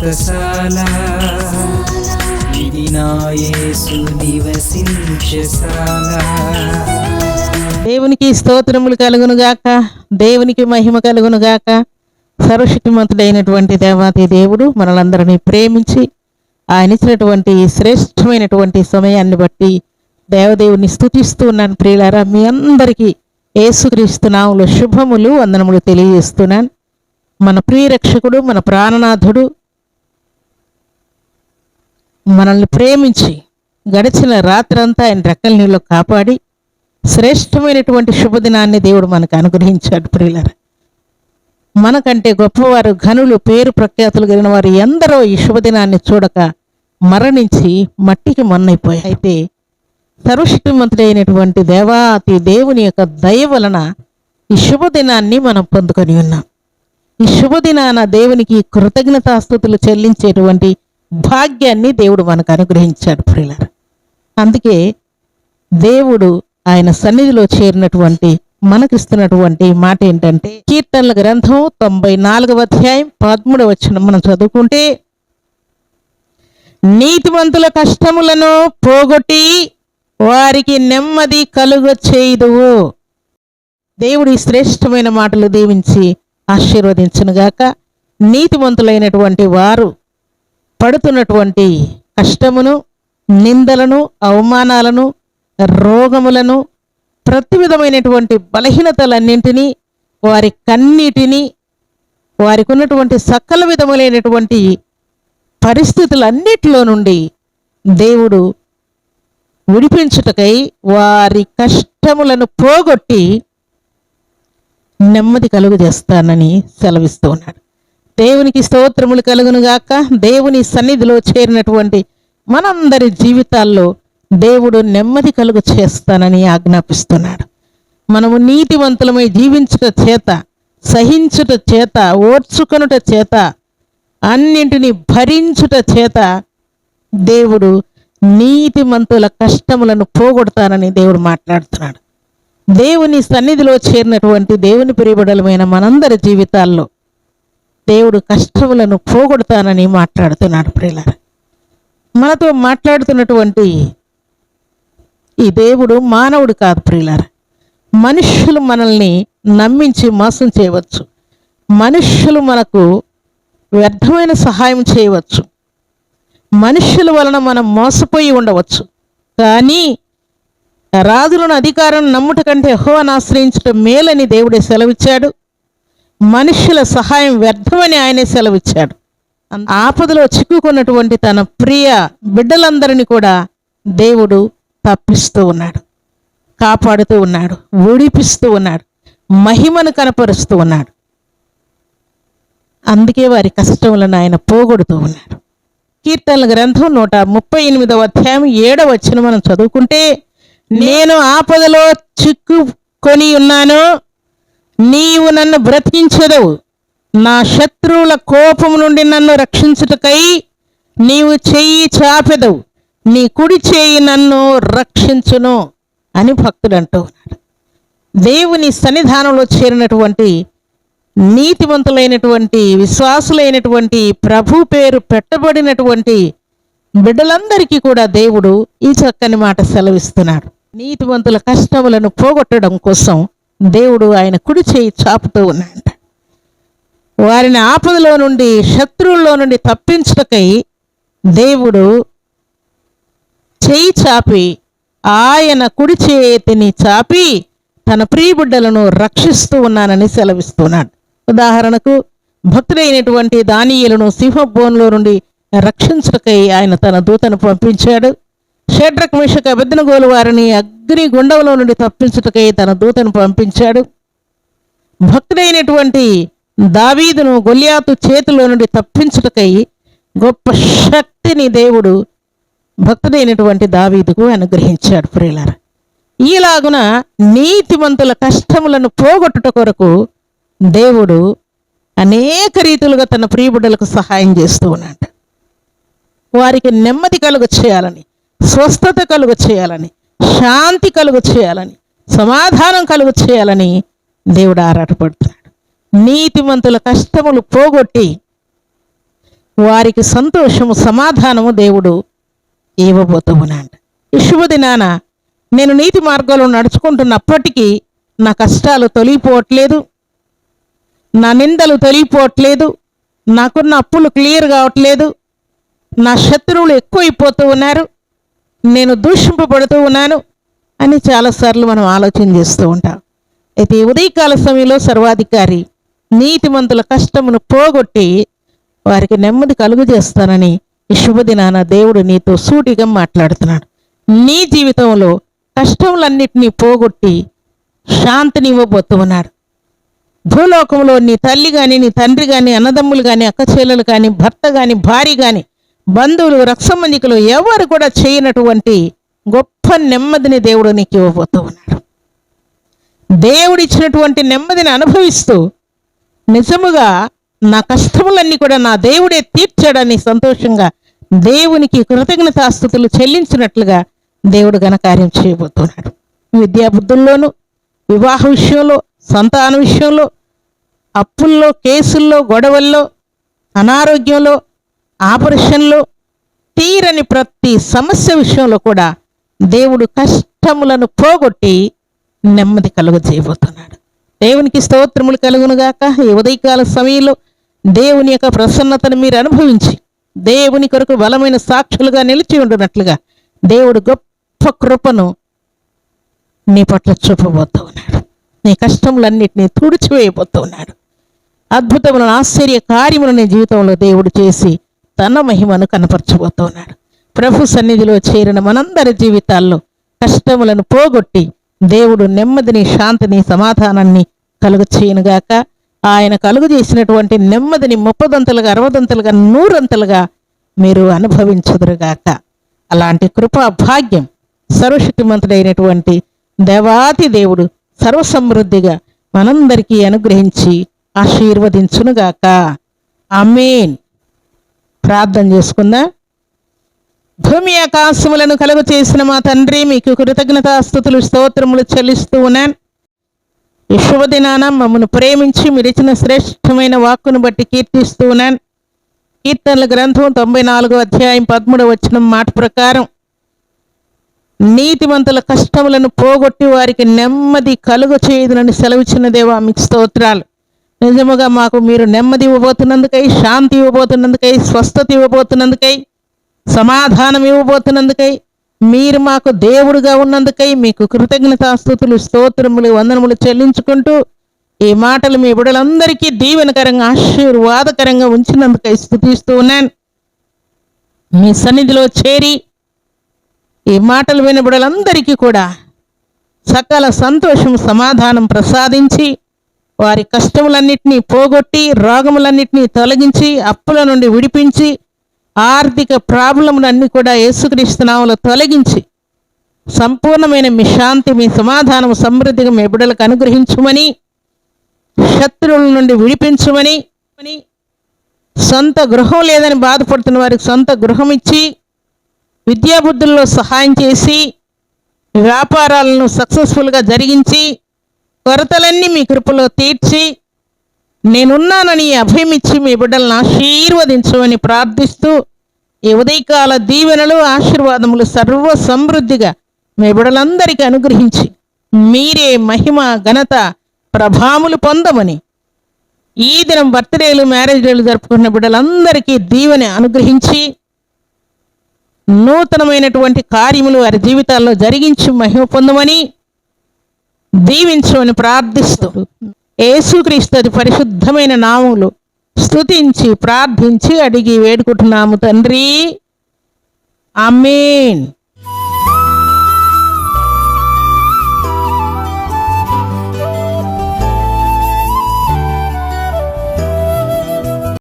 వ్రతశాల ఇది నివసించశాల దేవునికి స్తోత్రములు కలుగును గాక దేవునికి మహిమ కలుగును గాక సర్వశక్తిమంతుడైనటువంటి దేవాతి దేవుడు మనలందరినీ ప్రేమించి ఆయన ఇచ్చినటువంటి శ్రేష్టమైనటువంటి సమయాన్ని బట్టి దేవదేవుని స్తుతిస్తూ ఉన్నాను ప్రియులారా. మీ అందరికీ ఏసుక్రీస్తునాములు శుభములు వందనములు తెలియజేస్తున్నాను. మన ప్రియరక్షకుడు మన ప్రాణనాథుడు మనల్ని ప్రేమించి గడిచిన రాత్రంతా ఆయన రెక్కల నీళ్ళు కాపాడి శ్రేష్టమైనటువంటి శుభదినాన్ని దేవుడు మనకు అనుగ్రహించాడు ప్రియులర. మనకంటే గొప్పవారు ఘనులు పేరు ప్రఖ్యాతులు కలిగిన వారు ఎందరో ఈ శుభదినాన్ని చూడక మరణించి మట్టికి మొన్నైపోయాయి అయితే సర్వశక్తిమంతుడైనటువంటి దేవాతి దేవుని యొక్క దయ వలన ఈ శుభదినాన్ని మనం పొందుకొని ఉన్నాం. ఈ శుభదినాన దేవునికి కృతజ్ఞతాస్థుతులు చెల్లించేటువంటి భాగ్యాన్ని దేవుడు మనకు అనుగ్రహించాడు ప్రియులర. అందుకే దేవుడు ఆయన సన్నిధిలో చేరినటువంటి మనకిస్తున్నటువంటి మాట ఏంటంటే కీర్తనల గ్రంథం తొంభై నాలుగవ అధ్యాయం పదమూడవ వచ్చిన మనం చదువుకుంటే నీతివంతుల కష్టములను పోగొట్టి వారికి నెమ్మది కలుగ చేయుదువు. దేవుడి శ్రేష్టమైన మాటలు దీవించి ఆశీర్వదించునుగాక నీతివంతులైనటువంటి వారు పడుతున్నటువంటి కష్టమును నిందలను అవమానాలను రోగములను ప్రతి విధమైనటువంటి బలహీనతలన్నింటినీ వారి కన్నీటిని వారికి ఉన్నటువంటి సకల విధములైనటువంటి పరిస్థితులన్నిటిలో నుండి దేవుడు విడిపించుటకై వారి కష్టములను పోగొట్టి నెమ్మది కలుగు చేస్తానని సెలవిస్తూ ఉన్నాడు. దేవునికి స్తోత్రములు కలుగును గాక. దేవుని సన్నిధిలో చేరినటువంటి మనందరి జీవితాల్లో దేవుడు నెమ్మది కలుగు చేస్తానని ఆజ్ఞాపిస్తున్నాడు. మనము నీతివంతులమై జీవించుట చేత సహించుట చేత ఓర్చుకొనుట చేత అన్నింటినీ భరించుట చేత దేవుడు నీతిమంతుల కష్టములను పోగొడతానని దేవుడు మాట్లాడుతున్నాడు. దేవుని సన్నిధిలో చేరినటువంటి దేవుని ప్రియబడలమైన మనందరి జీవితాల్లో దేవుడు కష్టములను పోగొడతానని మాట్లాడుతున్నాడు ప్రియులారా. మనతో మాట్లాడుతున్నటువంటి ఈ దేవుడు మానవుడు కాదు ప్రియులారా. మనుష్యులు మనల్ని నమ్మించి మోసం చేయవచ్చు. మనుష్యులు మనకు వ్యర్థమైన సహాయం చేయవచ్చు. మనుష్యుల వలన మనం మోసపోయి ఉండవచ్చు. కానీ రాజులను అధికారం నమ్ముట కంటే హోవను ఆశ్రయించడం మేలని దేవుడే సెలవిచ్చాడు. మనుష్యుల సహాయం వ్యర్థమని ఆయనే సెలవిచ్చాడు. ఆపదలో చిక్కుకున్నటువంటి తన ప్రియ బిడ్డలందరినీ కూడా దేవుడు తప్పిస్తూ ఉన్నాడు. కాపాడుతూ ఉన్నాడు. ఊడిపిస్తూ ఉన్నాడు. మహిమను కనపరుస్తూ ఉన్నాడు. అందుకే వారి కష్టములను ఆయన పోగొడుతూ ఉన్నాడు. కీర్తనల గ్రంథం నూట ముప్పై ఎనిమిదవ అధ్యాయం ఏడవ వచ్చిన మనం చదువుకుంటే నేను ఆపదలో చిక్కుకొని ఉన్నాను నీవు నన్ను బ్రతికించదవు. నా శత్రువుల కోపం నుండి నన్ను రక్షించుటకై నీవు చెయ్యి చాపెదవు. నీ కుడి చేయి నన్ను రక్షించును అని భక్తుడు అంటూ ఉన్నాడు. దేవుని సన్నిధానంలో చేరినటువంటి నీతివంతులైనటువంటి విశ్వాసులైనటువంటి ప్రభు పేరు పెట్టబడినటువంటి బిడ్డలందరికీ కూడా దేవుడు ఈ చక్కని మాట సెలవిస్తున్నాడు. నీతివంతుల కష్టములను పోగొట్టడం కోసం దేవుడు ఆయన కుడి చేయి చాపుతూ ఉన్నాడు వారిని ఆపదలో నుండి శత్రువుల్లో నుండి తప్పించుటకై దేవుడు చేయి చాపి ఆయన కుడి చేతిని చాపి తన ప్రియబిడ్డలను రక్షిస్తూ ఉన్నానని సెలవిస్తున్నాడు. ఉదాహరణకు భక్తుడైనటువంటి దానియులను సింహబోన్లో నుండి రక్షించుటకై ఆయన తన దూతను పంపించాడు. షడ్రక్ మిషక అభిజ్ఞగోలు వారిని అగ్ని గుండంలో నుండి తప్పించుటకై తన దూతను పంపించాడు. భక్తుడైనటువంటి దావీదును గొల్యాతు చేతిలో నుండి తప్పించుటకై గొప్ప శక్తిని దేవుడు భక్తుడైనటువంటి దావీదుకు అనుగ్రహించాడు ప్రియులార. ఈలాగున నీతిమంతుల కష్టములను పోగొట్టుట కొరకు దేవుడు అనేక రీతులుగా తన ప్రియబిడ్డలకు సహాయం చేస్తూ ఉన్నాడు వారికి నెమ్మది కలుగ చేయాలని స్వస్థత కలుగ చేయాలని శాంతి కలుగు చేయాలని సమాధానం కలుగు చేయాలని దేవుడు ఆరాటపడుతున్నాడు. నీతిమంతుల కష్టములు పోగొట్టి వారికి సంతోషము సమాధానము దేవుడు ఇవ్వబోతూ ఉన్నాడు. ఈ శుభదినాన నేను నీతి మార్గంలో నడుచుకుంటున్నప్పటికీ నా కష్టాలు తొలిగిపోవట్లేదు నా నిందలు తొలిగిపోవట్లేదు నాకున్న అప్పులు క్లియర్ కావట్లేదు నా శత్రువులు ఎక్కువైపోతూ ఉన్నారు. నేను దూషింపబడుతూ ఉన్నాను అని చాలాసార్లు మనం ఆలోచన చేస్తూ ఉంటాం. అయితే ఉదయకాల సమయంలో సర్వాధికారి నీతిమంతుల కష్టమును పోగొట్టి వారికి నెమ్మది కలుగు చేస్తానని ఈ శుభదినాన దేవుడు నీతో సూటిగా మాట్లాడుతున్నాడు. నీ జీవితంలో కష్టములన్నిటినీ పోగొట్టి శాంతిని ఇవ్వబోతూ ఉన్నాడు. భూలోకంలో నీ తల్లి కానీ నీ తండ్రి కానీ అన్నదమ్ములు కానీ అక్కచెల్లెలు కానీ భర్త కానీ భార్య కానీ బంధువులు రక్షమందికులు ఎవరు కూడా చేయనటువంటి గొప్ప నెమ్మదిని దేవుడు నీకు ఇవ్వబోతూ ఉన్నాడు. దేవుడిచ్చినటువంటి నెమ్మదిని అనుభవిస్తూ నిజముగా నా కష్టములన్నీ కూడా నా దేవుడే తీర్చాడని సంతోషంగా దేవునికి కృతజ్ఞతాస్థుతులు చెల్లించినట్లుగా దేవుడు ఘనకార్యం చేయబోతున్నాడు. విద్యాబుద్ధుల్లోనూ వివాహ విషయంలో సంతాన విషయంలో అప్పుల్లో కేసుల్లో గొడవల్లో అనారోగ్యంలో ఆపరేషన్లో తీరని ప్రతి సమస్య విషయంలో కూడా దేవుడు కష్టములను పోగొట్టి నెమ్మది కలుగజేయబోతున్నాడు దేవునికి స్తోత్రములు కలుగునుగాక. ఈ ఉదయకాల సమయంలో దేవుని యొక్క ప్రసన్నతను మీరు అనుభవించి దేవుని కొరకు బలమైన సాక్షులుగా నిలిచి ఉండినట్లుగా దేవుడు గొప్ప కృపను నీ పట్ల చూపబోతూ ఉన్నాడు నీ కష్టములన్నింటినీ తుడిచివేయబోతూ ఉన్నాడు అద్భుతములను ఆశ్చర్య కార్యములను నీ జీవితంలో దేవుడు చేసి తన మహిమను కనపరచబోతున్నాడు. ప్రభు సన్నిధిలో చేరిన మనందరి జీవితాల్లో కష్టములను పోగొట్టి దేవుడు నెమ్మదిని శాంతిని సమాధానాన్ని కలుగు చేయనుగాక ఆయన కలుగు చేసినటువంటి నెమ్మదిని ముప్పదంతలుగా అరవదంతలుగా నూరంతలుగా మీరు అనుభవించదురుగాక. అలాంటి కృపా భాగ్యం సర్వశక్తిమంతుడైనటువంటి దేవాతి దేవుడు సర్వసమృద్ధిగా మనందరికీ అనుగ్రహించి ఆశీర్వదించునుగాక. అమేన్ ప్రార్థన చేసుకుందా. భూమి ఆకాశములను కలుగు చేసిన మా తండ్రి మీకు కృతజ్ఞతాస్థుతులు స్తోత్రములు చెల్లిస్తూ ఉన్నాను. ఈ శుభదినాన మమ్మను ప్రేమించి మీరు ఇచ్చిన శ్రేష్టమైన వాక్కును బట్టి కీర్తిస్తూ ఉన్నాను. కీర్తనల గ్రంథం తొంభై నాలుగో అధ్యాయం పదమూడవ వచ్చిన మాట ప్రకారం నీతిమంతుల కష్టములను పోగొట్టి వారికి నెమ్మది కలుగు చేయదునని సెలవిచ్చిన దేవా మీకు స్తోత్రాలు. నిజముగా మాకు మీరు నెమ్మది ఇవ్వబోతున్నందుకై శాంతి ఇవ్వబోతున్నందుకై స్వస్థత ఇవ్వబోతున్నందుకై సమాధానం ఇవ్వబోతున్నందుకై మీరు మాకు దేవుడుగా ఉన్నందుకై మీకు కృతజ్ఞతాస్థుతులు స్తోత్రములు వందనములు చెల్లించుకుంటూ ఈ మాటలు మీ బిడలందరికీ దీవెనకరంగా ఆశీర్వాదకరంగా ఉంచినందుకై స్థుతిస్తూ ఉన్నాను. మీ సన్నిధిలో చేరి ఈ మాటలు విన బిడలందరికీ కూడా సకల సంతోషం సమాధానం ప్రసాదించి వారి కష్టములన్నిటినీ పోగొట్టి రోగములన్నిటినీ తొలగించి అప్పుల నుండి విడిపించి ఆర్థిక ప్రాబ్లములన్నీ కూడా యేసుక్రీస్తునామలో తొలగించి సంపూర్ణమైన మీ శాంతి మీ సమాధానం సమృద్ధిగా మీ బిడ్డలకు అనుగ్రహించుమని శత్రువుల నుండి విడిపించుమని సొంత గృహం లేదని బాధపడుతున్న వారికి సొంత గృహం ఇచ్చి విద్యాబుద్ధుల్లో సహాయం చేసి వ్యాపారాలను సక్సెస్ఫుల్గా జరిగించి కొరతలన్నీ మీ కృపలో తీర్చి నేనున్నానని అభయమిచ్చి మీ బిడ్డలను ఆశీర్వదించమని ప్రార్థిస్తూ ఈ ఉదయకాల దీవెనలు ఆశీర్వాదములు సర్వ సమృద్ధిగా మీ బిడ్డలందరికీ అనుగ్రహించి మీరే మహిమ ఘనత ప్రభాములు పొందమని ఈ దినం బర్త్డేలు మ్యారేజ్లు జరుపుకున్న బిడ్డలందరికీ దీవెన అనుగ్రహించి నూతనమైనటువంటి కార్యములు వారి జీవితాల్లో జరిగించి మహిమ పొందమని దీవించమని ప్రార్థిస్తూ యేసుక్రీస్తు పరిశుద్ధమైన నామములు స్తుతించి ప్రార్థించి అడిగి వేడుకుంటున్నాము తండ్రి. అమీన్